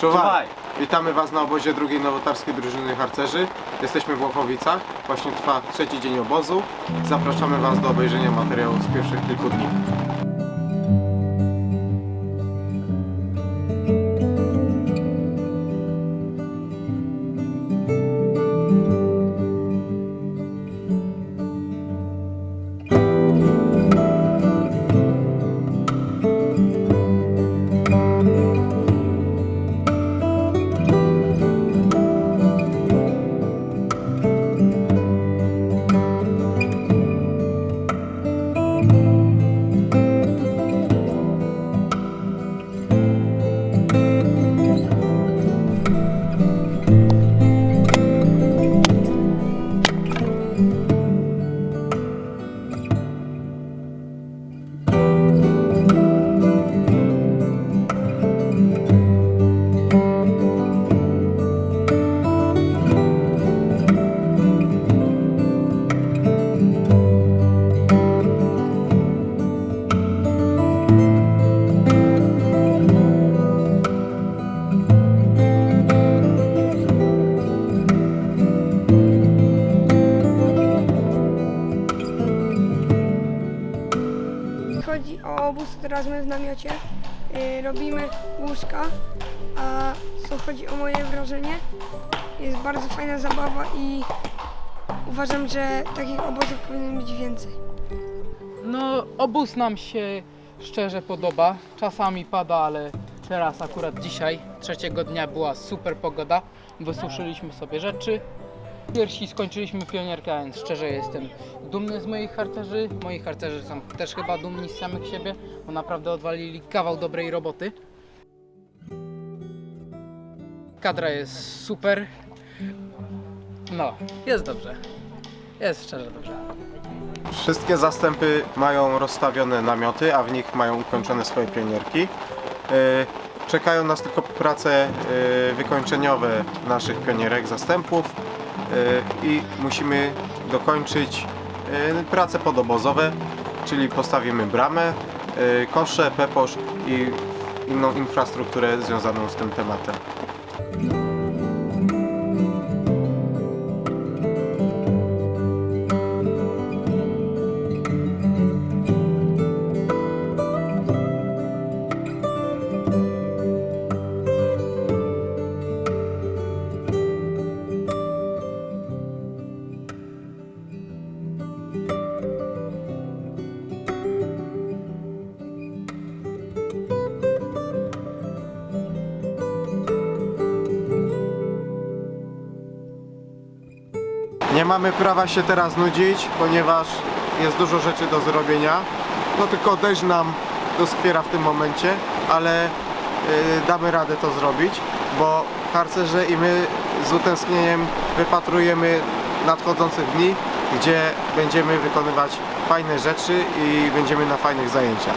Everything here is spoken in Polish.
Czuwaj! Witamy Was na obozie drugiej nowotarskiej drużyny harcerzy. Jesteśmy w Łopowicach. Właśnie trwa trzeci dzień obozu. Zapraszamy Was do obejrzenia materiału z pierwszych kilku dni. Chodzi o obóz, teraz my w namiocie y, robimy łóżka, a co chodzi o moje wrażenie, jest bardzo fajna zabawa i uważam, że takich obozów powinno być więcej. No, obóz nam się szczerze podoba. Czasami pada, ale teraz akurat dzisiaj, trzeciego dnia była super pogoda. Wysuszyliśmy sobie rzeczy. Pierwsi skończyliśmy pionierkę, więc szczerze jestem dumny z moich harcerzy. Moi harcerzy są też chyba dumni z samych siebie, bo naprawdę odwalili kawał dobrej roboty. Kadra jest super. No, jest dobrze. Jest szczerze dobrze. Wszystkie zastępy mają rozstawione namioty, a w nich mają ukończone swoje pionierki. Yy, Czekają nas tylko prace yy, wykończeniowe naszych pionierek, zastępów i musimy dokończyć yy, prace podobozowe, czyli postawimy bramę, yy, kosze, peposz i inną infrastrukturę związaną z tym tematem. Nie mamy prawa się teraz nudzić, ponieważ jest dużo rzeczy do zrobienia. No tylko deszcz nam doskwiera w tym momencie, ale y, damy radę to zrobić, bo harcerze i my z utęsknieniem wypatrujemy nadchodzących dni, gdzie będziemy wykonywać fajne rzeczy i będziemy na fajnych zajęciach.